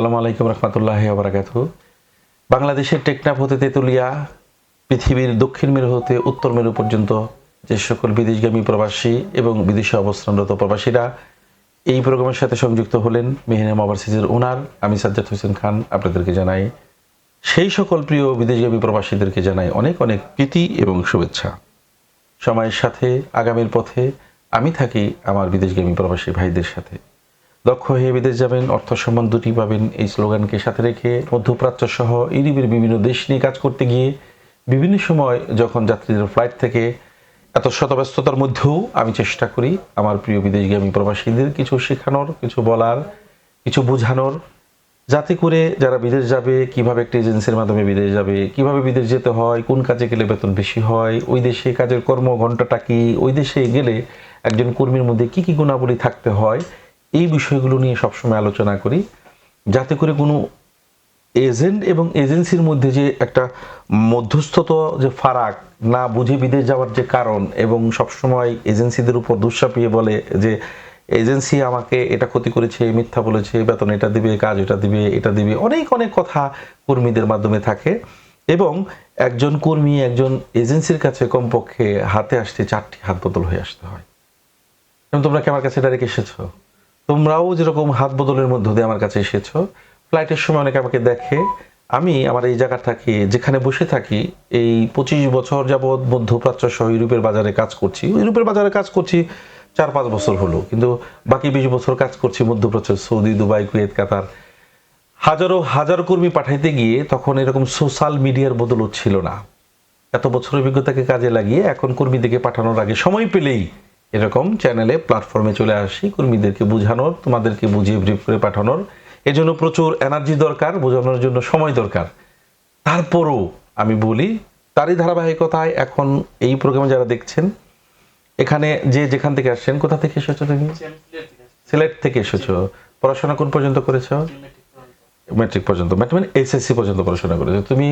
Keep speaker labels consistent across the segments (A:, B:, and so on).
A: সালামু আলাইকুম রহমতুল্লাহ আবরাকাত বাংলাদেশের টেকনাফ হতে তেতুলিয়া, পৃথিবীর দক্ষিণ মেরু হতে উত্তর মেরু পর্যন্ত যে সকল বিদেশগামী প্রবাসী এবং বিদেশে অবস্থানরত প্রবাসীরা এই প্রোগ্রামের সাথে সংযুক্ত হলেন মেহনাম ওভারসিজের ওনার আমি সাজ্জাদ হোসেন খান আপনাদেরকে জানাই। সেই সকল প্রিয় বিদেশগামী প্রবাসীদেরকে জানাই অনেক অনেক প্রীতি এবং শুভেচ্ছা। সময়ের সাথে, আগামীর পথে আমি থাকি আমার বিদেশগামী প্রবাসী ভাইদের সাথে। দক্ষ হয়ে বিদেশ যাবেন, অর্থ সম্মান দুটি পাবেন। এই স্লোগানকে সাথে রেখে মধ্যপ্রাচ্য সহ ইউরোপের বিভিন্ন দেশ নিয়ে কাজ করতে গিয়ে বিভিন্ন সময় যখন যাত্রীদের ফ্লাইট থেকে এত শতব্যস্ততার মধ্যেও আমি চেষ্টা করি আমার প্রিয় বিদেশগামী প্রবাসীদের কিছু শেখানোর, কিছু বলার, কিছু বোঝানোর, যাতে করে যারা বিদেশ যাবে, কীভাবে একটা এজেন্সির মাধ্যমে বিদেশ যাবে, কীভাবে বিদেশ যেতে হয়, কোন কাজে গেলে বেতন বেশি হয়, ওই দেশে কাজের কর্ম ঘন্টাটা কি, ওই দেশে গেলে একজন কর্মীর মধ্যে কি কি গুণাবলী থাকতে হয় এই বিষয়গুলো নিয়ে সবসময় আলোচনা করি। যাতে করে কোনো এজেন্ট এবং এজেন্সির মধ্যে যে একটা মধ্যস্থত, যে ফারাক, না বুঝে বিদেশ যাওয়ার যে কারণ এবং সবসময় এজেন্সিদের উপর দুঃসাপিয়ে বলে যে, এজেন্সি আমাকে এটা ক্ষতি করেছে, মিথ্যা বলেছে, বেতন এটা দিবে, কাজ এটা দিবে এটা দিবে। অনেক অনেক কথা কর্মীদের মাধ্যমে থাকে এবং একজন কর্মী একজন এজেন্সির কাছে কমপক্ষে হাতে আসতে চারটি হাত বদল হয়ে আসতে হয়। তোমরা কি আমার কাছে ডাইরেক্ট এসেছ? তোমরাও যেরকম হাত বদলের মধ্য দিয়ে আমার কাছে এসেছ ফ্লাইটের সময় অনেকে আমাকে দেখে, আমি আমার এই জায়গা থাকি, যেখানে বসে থাকি, এই পঁচিশ বছর যাবৎ মধ্যপ্রাচ্য সহ ইউরোপের বাজারে কাজ করছি। ইউরোপের বাজারে কাজ করছি চার পাঁচ বছর হলো, কিন্তু বাকি বিশ বছর কাজ করছি মধ্যপ্রাচ্য, সৌদি, দুবাই, কুয়েত, কাতার। হাজারো, হাজার কর্মী পাঠাইতে গিয়ে তখন এরকম সোশ্যাল মিডিয়ার বদলও ছিল না। এত বছর অভিজ্ঞতাকে কাজে লাগিয়ে এখন কর্মীদেরকে পাঠানোর আগে সময় পেলেই এরকম চ্যানেলে প্ল্যাটফর্মে চলে আসি কর্মীদেরকে বোঝানোর তোমাদেরকে বুঝিয়ে ব্রিফ করে পাঠানোর। এজন্য প্রচুর এনার্জি দরকার বোঝানোর জন্য সময় দরকার। তারপরও আমি বলি তারই ধারাবাহিকতায় এখন এই প্রোগ্রামে যারা দেখছেন এখানে যে যেখান থেকে আসছেন কোথা থেকে এসেছ তুমি? সিলেট থেকে এসেছ। পড়াশোনা কোন পর্যন্ত করেছ? ম্যাট্রিক পর্যন্ত। মানে এসএসসি পর্যন্ত পড়াশোনা করেছ। তুমি?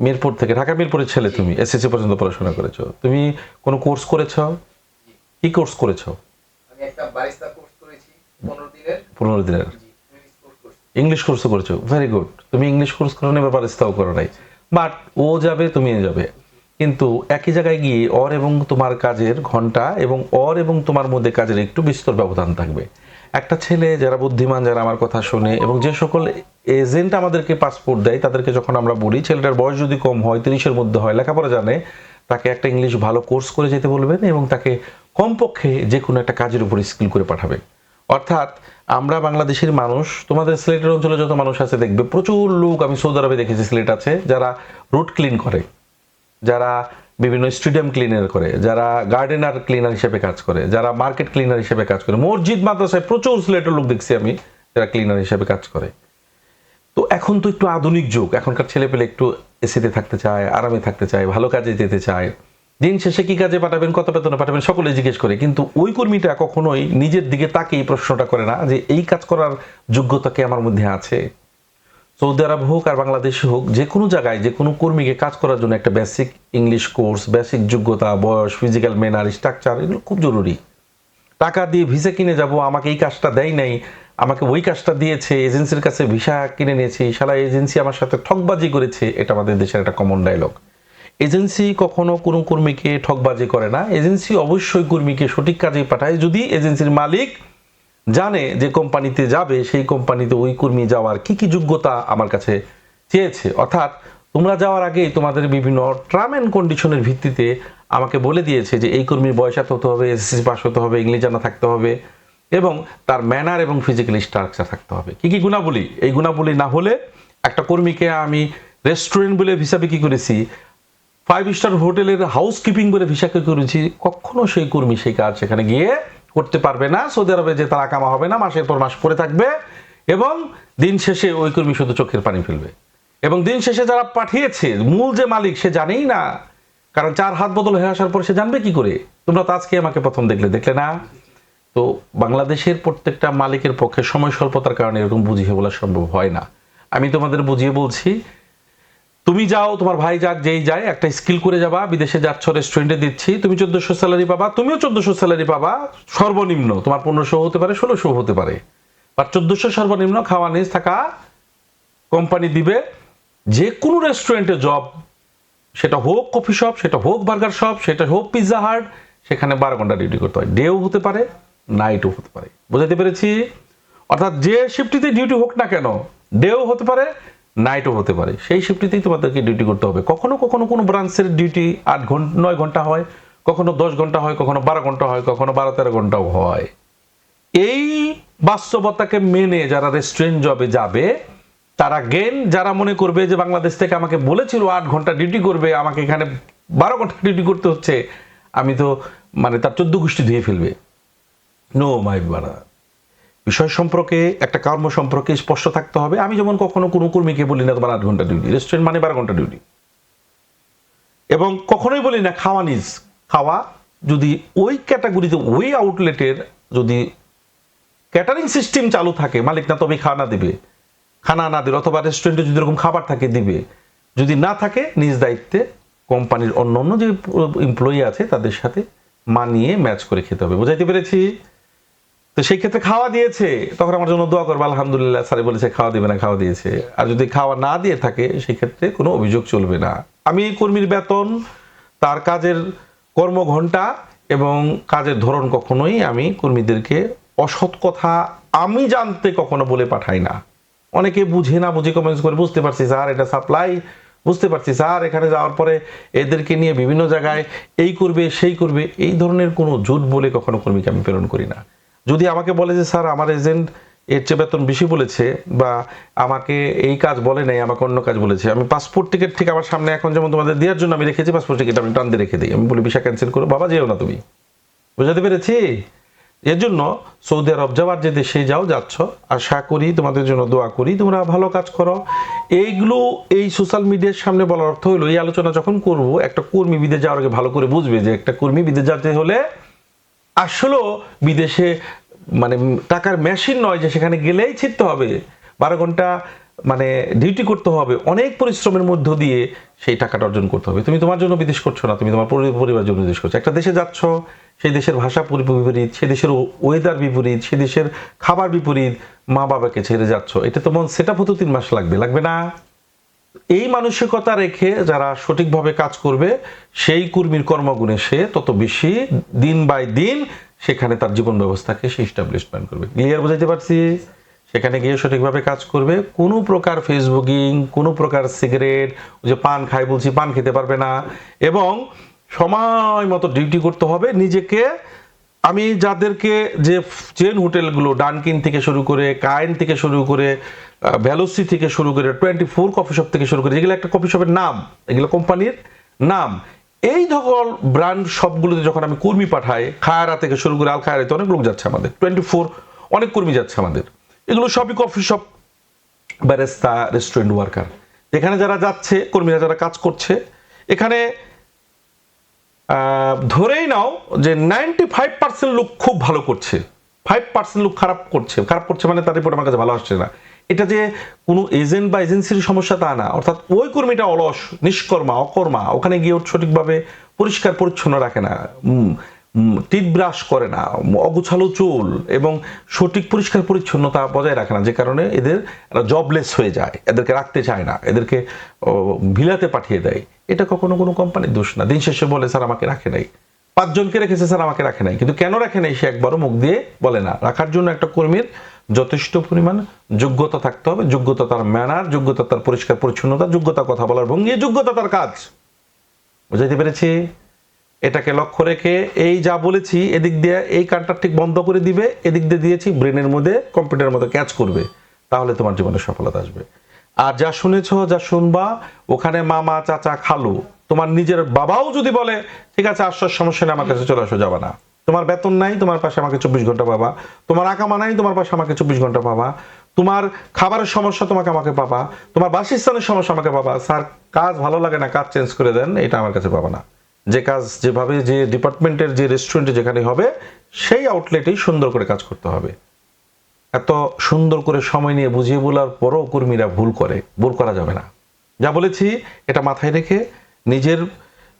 A: মিরপুর থেকে। ঢাকা মিরপুরের ছেলে তুমি। এসএসসি পর্যন্ত পড়াশোনা করেছ। তুমি কোনো কোর্স করেছ? কি কোর্স করেছ?
B: আমি একটা বারিস্তা কোর্স করেছি পনেরো দিনের।
A: পনেরো দিনের।
B: ইংলিশ কোর্স করছি।
A: ভেরি গুড তুমি ইংলিশ কোর্স করো না ব্যাপার ইস্তাও করো নাই। বাট ও যাবে তুমি যাবে। কিন্তু একই জায়গায় গিয়ে অর এবং তোমার কাজের ঘণ্টা এবং অর এবং তোমার মধ্যে কাজের একটু বিস্তর ব্যবধান থাকবে। একটা ছেলে যারা বুদ্ধিমান যারা আমার কথা শোনে এবং যে সকল এজেন্ট আমাদেরকে পাসপোর্ট দেয় তাদেরকে যখন আমরা বলি ছেলেটার বয়স যদি কম হয় তিরিশের মধ্যে হয় লেখাপড়া জানে তাকে একটা ইংলিশ ভালো কোর্স করে যেতে বলবেন এবং তাকে কমপক্ষে যে কোনো একটা কাজের উপর স্কিল করে পাঠাবে। অর্থাৎ আমরা বাংলাদেশের মানুষ, তোমাদের সিলেটের অঞ্চলে যত মানুষ আছে দেখবে, প্রচুর লোক, আমি সৌদি আরবে দেখেছি সিলেট আছে, যারা রোড ক্লিন করে, যারা বিভিন্ন স্টেডিয়াম ক্লিনার করে, যারা গার্ডেনার ক্লিনার হিসেবে কাজ করে, যারা মার্কেট ক্লিনার হিসেবে কাজ করে, মসজিদ, মাদ্রাসায় প্রচুর সিলেটের লোক দেখছি আমি, যারা ক্লিনার হিসেবে কাজ করে। তো এখন তো একটু আধুনিক যুগ, এখনকার ছেলে পেলে একটু এসিতে থাকতে চায়, আরামে থাকতে চায়, ভালো কাজে যেতে চায়। দিন শেষে কি কাজে পাঠাবেন, কত বেতনে পাঠাবেন সকলে জিজ্ঞেস করে। কিন্তু ওই কর্মীটা কখনোই নিজের দিকে তাকে এই প্রশ্নটা করে না যে এই কাজ করার যোগ্যতা কি আমার মধ্যে আছে? সৌদি আরব হোক আর বাংলাদেশে হোক, যে কোনো জায়গায়, যে কোনো কর্মীকে কাজ করার জন্য একটা বেসিক ইংলিশ কোর্স বেসিক যোগ্যতা, বয়স ফিজিক্যাল ম্যানার স্ট্রাকচার এগুলো খুব জরুরি। টাকা দিয়ে ভিসা কিনে যাব, আমাকে এই কাজটা দেয় নাই, আমাকে ওই কাজটা দিয়েছে এজেন্সির কাছে ভিসা কিনে নিয়েছি সারা এজেন্সি আমার সাথে ঠকবাজি করেছে, এটা আমাদের দেশের একটা কমন ডায়লগ এজেন্সি কখনো কোনো কর্মীকে ঠকবাজি করে না। এজেন্সি অবশ্যই কর্মীকে সঠিক কাজে পাঠায়। যদি এজেন্সির মালিক জানে যে কোম্পানিতে যাবে, সেই কোম্পানিতে ওই কর্মী যাওয়ার কি কি যোগ্যতা আমার কাছে চেয়েছে। অর্থাৎ তোমরা যাওয়ার আগেই তোমাদের বিভিন্ন টার্ম অ্যান্ড কন্ডিশনের ভিত্তিতে আমাকে বলে দিয়েছে যে এই কর্মীর বয়স এত হতে হবে এসএসসি পাস হতে হবে ইংলিশ জানা থাকতে হবে এবং তার ম্যানার এবং ফিজিক্যাল স্ট্রাকচার থাকতে হবে। কি কি গুণাবলী? এই গুণাবলী না হলে একটা কর্মীকে আমি রেস্টুরেন্ট বলে হিসাবে বিক্রি করেছি? ফাইভ স্টার হোটেলের হাউস কিপিং করে ভিসাকে করেছি, কখনো সেই কর্মী, সেই কাজ সেখানে গিয়ে করতে পারবে না। সৌদি আরবে যে তারা কামা হবে না, মাসের পর মাস পরে থাকবে এবং দিন শেষে ওই কর্মী শুধু চোখের পানি ফেলবে। এবং দিন শেষে যারা পাঠিয়েছে, মূল যে মালিক সে জানেই না। কারণ চার হাত বদল হয়ে আসার পর সে জানবে কি করে? তোমরা তো আজকে আমাকে প্রথম দেখলে দেখলে না? তো বাংলাদেশের প্রত্যেকটা মালিকের পক্ষে সময় স্বল্পতার কারণে এরকম বুঝিয়ে বলা সম্ভব হয় না। আমি তোমাদের বুঝিয়ে বলছি তুমি যাও, তোমার ভাই যাক, যেই যায়, একটা স্কিল করে যাবা, বিদেশে যাচ্ছ রেস্টুরেন্টে দিচ্ছি, তুমি চোদ্দশো স্যালারি পাবা, তুমিও চোদ্দশো স্যালারি পাবা, সর্বনিম্ন, তোমার পনেরোশো হতে পারে, ষোলোশো হতে পারে। বা চোদ্দশো সর্বনিম্ন খাওয়া নিজ থাকা কোম্পানি দিবে, যে কোনো রেস্টুরেন্টে জব সেটা হোক কফি শপ সেটা হোক বার্গার শপ সেটা হোক পিৎজা হাট সেখানে বারো ঘণ্টা ডিউটি করতে হয়। ডেও হতে পারে নাইটও হতে পারে। বুঝাতে পেরেছি? অর্থাৎ যে শিফটিতে ডিউটি হোক না কেন ডেও হতে পারে নাইটও হতে পারে। সেই শিফটিতেই তোমাদেরকে ডিউটি করতে হবে। কখনো কখনো কোনো ব্রাঞ্চের ডিউটি আট ঘণ্টা নয় ঘণ্টা হয়, কখনো দশ ঘণ্টা হয়, কখনো বারো ঘণ্টা হয়, কখনো বারো তেরো ঘন্টাও হয়। এই বাস্তবতাকে মেনে যারা রেস্টুরেন্ট জবে যাবে, তারা গেন যারা মনে করবে যে বাংলাদেশ থেকে আমাকে বলেছিল আট ঘণ্টা ডিউটি করবে, আমাকে এখানে বারো ঘণ্টা ডিউটি করতে হচ্ছে, আমি তো মানে তার চোদ্দ গোষ্ঠী ধুয়ে ফেলবে। নো মাই বাড়া বিষয় সম্পর্কে, একটা কর্ম সম্পর্কে স্পষ্ট থাকতে হবে। আমি যেমন কখনো কোনো কর্মীকে বলি না, তোমার আট ঘণ্টা ডিউটি রেস্টুরেন্ট মানে বারো ঘণ্টা ডিউটি এবং কখনোই বলি না, খাওয়া নিজ। খাওয়া যদি ওই ক্যাটাগরিতে ওই আউটলেটের যদি ক্যাটারিং সিস্টেম চালু থাকে, মালিক না তবে খানা দেবে। খানা না দিবে অথবা রেস্টুরেন্টে যদি এরকম খাবার থাকে, দিবে। যদি না থাকে, নিজ দায়িত্বে কোম্পানির অন্য অন্য যে এমপ্লয়ি আছে, তাদের সাথে মানিয়ে ম্যাচ করে খেতে হবে। বুঝাইতে পেরেছি? তো সেই ক্ষেত্রে খাওয়া দিয়েছে, তখন আমার জন্য দোয়া করব, আলহামদুলিল্লাহ, স্যারে বলেছে খাওয়া দিবে না, খাওয়া দিয়েছে। আর যদি খাওয়া না দিয়ে থাকে, সেই ক্ষেত্রে কোনো অভিযোগ চলবে না। আমি কর্মীর বেতন, তার কাজের কর্মঘণ্টা এবং কাজের ধরন কখনোই আমি কর্মীদেরকে অসৎ কথা আমি জানতে কখনো বলে পাঠাই না। অনেকে বুঝে না, বুঝে কমেন্টস করে, বুঝতে পারছি স্যার, এটা সাপ্লাই বুঝতে পারছি স্যার, এখানে যাওয়ার পরে এদেরকে নিয়ে বিভিন্ন জায়গায় এই করবে, সেই করবে। এই ধরনের কোনো জোট বলে কখনো কর্মীকে আমি প্রেরণ করি না। যদি আমাকে বলে যে, স্যার, আমার এজেন্ট এর চেয়ে বেতন বেশি বলেছে বা আমাকে এই কাজ বলে নাই, আমাকে অন্য কাজ বলেছে, আমি পাসপোর্ট টিকিট ঠিক আমার সামনে এখন যেমন তোমাদের দেওয়ার জন্য আমি রেখেছি পাসপোর্ট টিকিট আমি টান দিয়ে রেখে দিই। আমি বলি, ভিসা ক্যান্সেল করো, বাবা, যেও না তুমি। বুঝাতে পেরেছি? এর জন্য সৌদি আরব যাওয়ার যে দেশে যাও, যাচ্ছ, আশা করি তোমাদের জন্য দোয়া করি, তোমরা ভালো কাজ করো। এইগুলো এই সোশ্যাল মিডিয়ার সামনে বলার অর্থ হলো এই আলোচনা যখন করব, একটা কর্মী বিদেশ যাওয়ার আগে ভালো করে বুঝবে যে, একটা কর্মী বিদেশ যাতে হলে আসলেও বিদেশে মানে টাকার মেশিন নয় যে সেখানে গেলেই ছিটতে হবে। বারো ঘণ্টা মানে ডিউটি করতে হবে। অনেক পরিশ্রমের মধ্য দিয়ে সেই টাকাটা অর্জন করতে হবে। তুমি তোমার জন্য বিদেশ করছ না, তুমি তোমার পরি- পরিবারের জন্য বিদেশ করছ। একটা দেশে যাচ্ছ, সেই দেশের ভাষা বিপরীত সে দেশের ওয়েদার বিপরীত সে দেশের খাবার বিপরীত মা বাবাকে ছেড়ে যাচ্ছ। এটা তো মন সেট হতে তিন মাস লাগবে লাগবে না? এই মানসিকতা রেখে যারা সঠিকভাবে কাজ করবে, সেই কর্মীর কর্মগুণে সে তত বেশি দিন বাই দিন সেখানে তার জীবন ব্যবস্থাকে সে ইস্টাবলিশমেন্ট করবে। ক্লিয়ার বুঝাইতে পারছি? সেখানে গিয়ে সঠিকভাবে কাজ করবে। কোনো প্রকার ফেসবুকিং, কোনো প্রকার সিগারেট, ওই যে পান খাই বলছি, পান খেতে পারবে না। এবং সময় মতো ডিউটি করতে হবে, নিজেকে আমি যাদেরকে যে চেন হোটেলগুলো ডানকিন থেকে শুরু করে কায়েন থেকে শুরু করে ভ্যালোসি থেকে শুরু করে, টোয়েন্টি ফোর কফি শপ থেকে শুরু করে, যেগুলো একটা কফি শপের নাম, এগুলো কোম্পানির নাম, এই ধকল ব্র্যান্ড সবগুলোতে যখন আমি কর্মী পাঠাই, খায়রা থেকে শুরু করে আল খায়রাতে অনেক লোক যাচ্ছে আমাদের, টোয়েন্টি ফোর অনেক কর্মী যাচ্ছে আমাদের। এগুলো সবই coffee shop, barista, restaurant worker. এখানে যারা যাচ্ছে, কর্মীরা যারা কাজ করছে, এখানে ধরেই নাও যে নাইনটি ফাইভ পার্সেন্ট লোক খুব ভালো করছে। ফাইভ পার্সেন্ট লোক খারাপ করছে। খারাপ করছে মানে তার রিপোর্ট আমার কাছে ভালো আসছে না। এটা যে কোনো এজেন্ট বা এজেন্সির সমস্যা তা না। অর্থাৎ ওই কর্মীটা অলস, নিষ্কর্মা, অকর্মা, ওখানে গিয়ে সঠিকভাবে পরিষ্কার পরিচ্ছন্ন রাখে না। টিট ব্রাশ করে না, অগুছালো চুল এবং সঠিক পরিষ্কার পরিচ্ছন্নতা বজায় রাখে না, যে কারণে এদের জবলেস হয়ে যায়, এদেরকে রাখতে চায় না, এদেরকে ভিলাতে পাঠিয়ে দেয়। এটা কখনো কোনো কোম্পানির দোষ না। দিন শেষে বলে, স্যার, আমাকে রাখে নাই। পাঁচজনকে রেখেছে, স্যার, আমাকে রাখে নাই। কিন্তু কেন রাখে নাই, সে একবারও মুখ দিয়ে বলে না। রাখার জন্য একটা কর্মীর যথেষ্ট পরিমাণ যোগ্যতা থাকতে হবে। যোগ্যতা তার ম্যানার যোগ্যতা তার পরিষ্কার পরিচ্ছন্নতা, যোগ্যতা কথা বলার ভঙ্গি, যোগ্যতা তার কাজ। বুঝাইতে পেরেছি? এটাকে লক্ষ্য রেখে এই যা বলেছি, এদিক দিয়ে এই কানটা ঠিক বন্ধ করে দিবে, এদিক দিয়ে দিয়েছি ব্রেনের মধ্যে কম্পিউটারের মতো ক্যাচ করবে, তাহলে তোমার জীবনে সফলতা আসবে। আর যা শুনেছ, যা শুনবা, ওখানে মামা, চাচা, খালু, তোমার নিজের বাবাও যদি বলে, ঠিক আছে আশ্বাস সমস্যা নেই, আমার কাছে চলে আসো, যাবা না। তোমার বেতন নাই, তোমার পাশে আমাকে চব্বিশ ঘণ্টা পাবা। তোমার আকামা নাই, তোমার পাশে আমাকে চব্বিশ ঘণ্টা পাবা। তোমার খাবারের সমস্যা তোমাকে আমাকে পাবা। তোমার বাসস্থানের সমস্যা আমাকে পাবা। স্যার, কাজ ভালো লাগে না, কাজ চেঞ্জ করে দেন, এটা আমার কাছে পাবা না। যে কাজ যেভাবে যে ডিপার্টমেন্টের যে রেস্টুরেন্টে যেখানে হবে, সেই আউটলেটেই সুন্দর করে কাজ করতে হবে। এত সুন্দর করে সময় নিয়ে বুঝিয়ে বলার পরও কর্মীরা ভুল করে, ভুল করা যাবে না। যা বলেছি, এটা মাথায় রেখে নিজের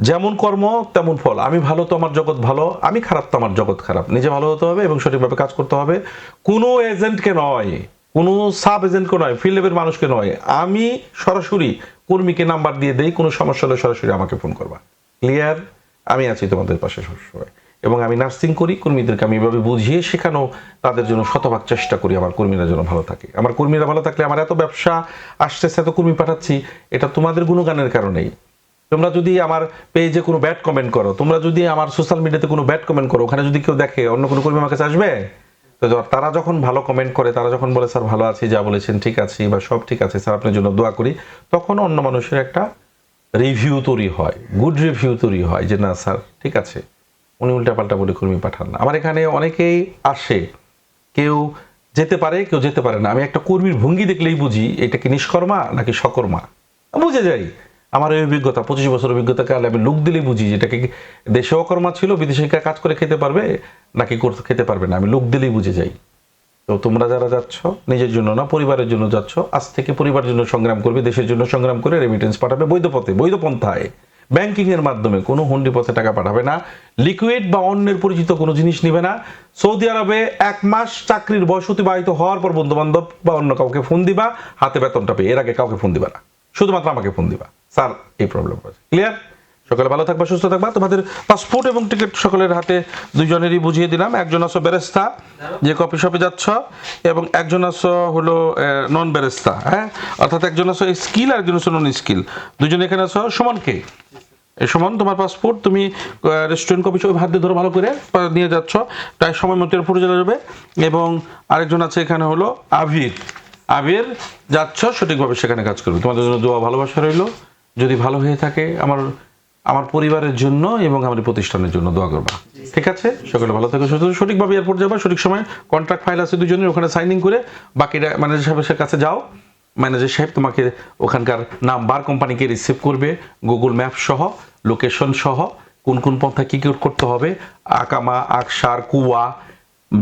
A: যেমন কর্ম, তেমন ফল। আমি ভালো তো আমার জগৎ ভালো, আমি খারাপ তো আমার জগৎ খারাপ। নিজে ভালো হতে হবে এবং সঠিকভাবে কাজ করতে হবে। কোনো এজেন্টকে নয়, কোনো সাব এজেন্টকে নয় ফিল্ড লেভেল মানুষকে নয়। আমি সরাসরি কর্মীকে নাম্বার দিয়ে দেই, কোনো সমস্যা হলে সরাসরি আমাকে ফোন করবা। ক্লিয়ার আমি আছি তোমাদের পাশে সবসময়। এবং আমি নার্সিং করি, কর্মীদেরকে আমি এভাবে বুঝিয়ে শেখানো, তাদের জন্য শতভাগ চেষ্টা করি, আমার কর্মীরা যেন ভালো থাকে। আমার কর্মীরা ভালো থাকলে আমার এত ব্যবসা আসতেছে, এত কর্মী পাঠাচ্ছি, এটা তোমাদের গুণগানের কারণেই। তোমরা যদি আমার পেজে কোনো ব্যাড কমেন্ট করো, তোমরা যদি আমার সোশ্যাল মিডিয়াতে কোনো ব্যাড কমেন্ট করো, ওখানে যদি কেউ দেখে অন্য কোনো কর্মী আমার কাছে আসবে, তো তারা যখন ভালো কমেন্ট করে, তারা যখন বলে, স্যার, ভালো আছি, যা বলেছেন ঠিক আছে বা সব ঠিক আছে, স্যার, আপনার জন্য দোয়া করি, তখন অন্য মানুষের একটা রিভিউ তৈরি হয় গুড রিভিউ তৈরি হয় যে, না, স্যার, ঠিক আছে। উনি উল্টাপাল্টা বলে কর্মী পাঠান না। আমার এখানে অনেকেই আসে, কেউ যেতে পারে, কেউ যেতে পারে না। আমি একটা কর্মীর ভঙ্গি দেখলেই বুঝি, এটা কি নিষ্কর্মা নাকি সকর্মা? বুঝে যাই। আমার এই অভিজ্ঞতা, পঁচিশ বছর অভিজ্ঞতা কালে আমি লোক দিলেই বুঝি যে এটাকে কি দেশে অকর্মা ছিল? বিদেশে কাজ করে খেতে পারবে? নাকি করতে, খেতে পারবে না? আমি লোক দিলেই বুঝে যাই। তো তোমরা যারা যাচ্ছ, নিজের জন্য না, পরিবারের জন্য যাচ্ছ, আজ থেকে পরিবারের জন্য সংগ্রাম করবে, দেশের জন্য সংগ্রাম করে রেমিটেন্স পাঠাবে বৈধ পথে বৈধ পন্থায় ব্যাংকিং এর মাধ্যমে কোনো হুন্ডি পথে টাকা পাঠাবে না লিকুইড বা অন্যের পরিচিত কোনো জিনিস নেবে না। সৌদি আরবে এক মাস চাকরির বয়স অতিবাহিত হওয়ার পর বন্ধু বান্ধব বা অন্য কাউকে ফোন দিবা, হাতে বেতনটা পেয়ে, এর আগে কাউকে ফোন দিবা না, শুধুমাত্র আমাকে ফোন দিবা। স্যার এই প্রবলেম হয়েছে। ক্লিয়ার সকালে ভালো থাকবা, সুস্থ থাকবা। তোমাদের পাসপোর্ট এবং টিকিট সকলের হাতে দুইজনেরই বুঝিয়ে দিলাম। একজন আছো বেরেস্তা যে কফি শপে যাচ্ছ, এবং একজন আছো হলো নন বেরেস্তা হ্যাঁ? অর্থাৎ একজন আছো স্কিল আর একজন আছো নন স্কিল দুজন এখানে আছো সমানকে সমান, তোমার পাসপোর্ট তুমি রেস্টুরেন্ট কফি শপে হাত দিয়ে ধরো ভালো করে নিয়ে যাচ্ছ। প্রায় সময় মতো এরপরে চলে যাবে। এবং আরেকজন আছে এখানে হলো আবির। আবির, যাচ্ছ, সঠিকভাবে সেখানে কাজ করবে। তোমাদের জন্য দোয়া ভালোবাসা রইল। যদি ভালো হয়ে থাকে, আমার আমার পরিবারের জন্য এবং আমার প্রতিষ্ঠানের জন্য দোয়া করবা। ঠিক আছে? সকলে ভালো থাকো সুস্থ সঠিকভাবে এয়ারপোর্ট যাবা সঠিক সময় কন্ট্রাক্ট ফাইল আছে দুজনের ওখানে সাইনিং করে বাকিটা ম্যানেজার সাহেবের কাছে যাও। ম্যানেজার সাহেব তোমাকে ওখানকার নাম্বার কোম্পানিকে রিসিভ করবে গুগল ম্যাপ সহ লোকেশন সহ কোন কোন পন্থা কী কী করতে হবে আকামা আকসার কুয়া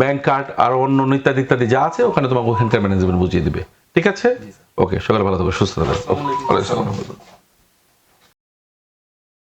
A: ব্যাংক কার্ড আর অন্য অন্য ইত্যাদি ইত্যাদি যা আছে ওখানে তোমাকে ওখানকার ম্যানেজমেন্ট বুঝিয়ে দিবে। ঠিক আছে? ওকে সকালে ভালো থাকো সুস্থ থাকো।